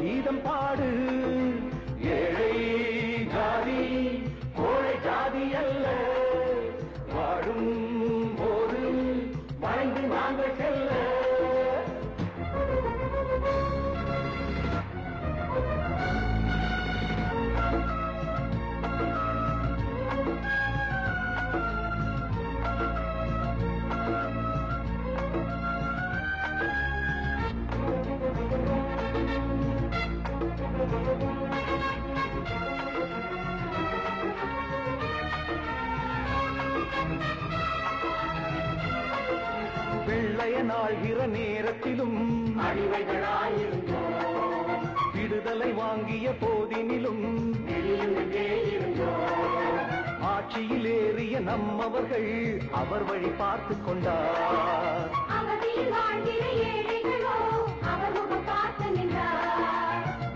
கீதம் பாடு. ஏழை ஜாதி கோழை ஜாதி அல்ல. வாழும் போது மறைந்து நாங்கள் செல்ல வெள்ளையன் ஆழ்கிற நேரத்திலும் விடுதலை வாங்கிய போதினிலும் ஆட்சியில் ஏறிய நம்மவர்கள் அவர் வழி பார்த்து கொண்டார்.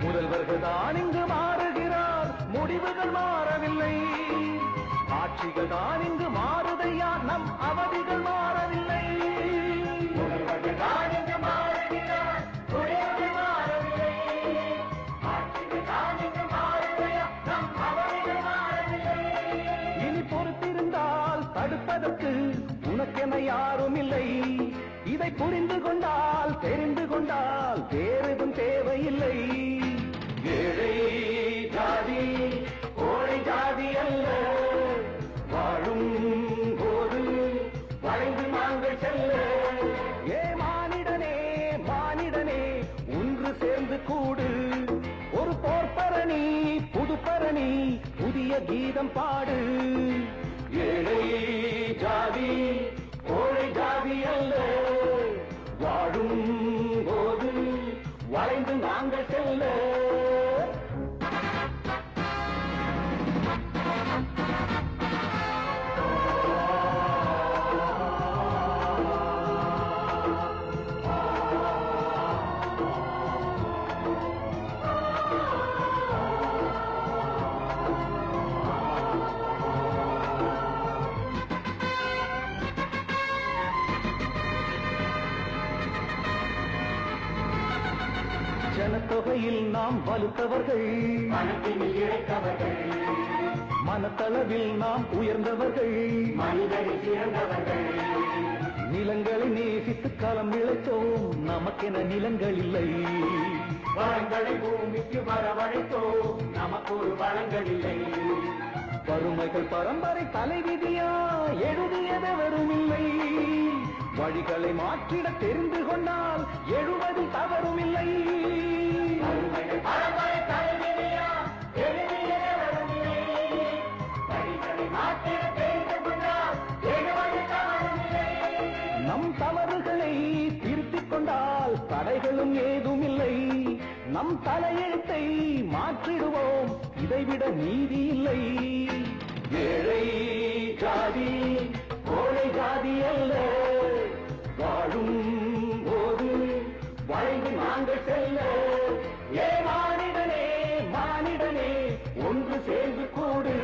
முதல்வர்கள் தான் இங்கு மாறுகிறார் முடிவுகள் மாறவில்லை. ஆட்சிகள் தான் இங்கு மாறுதையா? நம் அவதிகள் மாறவில்லை. இனி பொறுத்திருந்தால் தடுப்பதற்கு உனக்கென யாரும் இல்லை இதை புரிந்து கொண்டால் தெரிந்து கொண்டால் வேறெதும் தேவையில்லை. செல்ல ஏ மானிடனே மானிடனே ஒன்று சேர்ந்து கூடு. ஒரு போர்ப்பரணி புதுப்பரணி புதிய கீதம் பாடு. ஏழை ஜாதி கோழை ஜாதி அல்ல. வாழும் போது வளைந்து நாங்கள் செல்ல. ஜனத்தொகையில் நாம் வலுத்தவர்கள். மனத்தினில் இழைத்தவர்கள். மனத்தளவில் நாம் உயர்ந்தவர்கள். மனிதரில் சிறந்தவர்கள். நிலங்களை நேசித்து களம் இழைத்தோம். நமக்கென நிலங்கள் இல்லை. வளங்களை பூமிக்கு வரவழைத்தோம். நமக்கு ஒரு வளங்கள் இல்லை. வறுமைகள் பரம்பரை தலைவிதியா? எழுதியதவரும் இல்லை. வழிகளை மாற்றிட தெரிந்து கொண்டால் எழுவதில் தவறும் நம் தலையெழுத்தை மாற்றிடுவோம். இதைவிட நீதி இல்லை. ஏழை ஜாதி கோழை ஜாதி அல்ல. வாழும் போது வளைந்து நாங்கள் செல்ல. ஏ மானிடனே மானிடனே ஒன்று சேர்ந்து கூடு.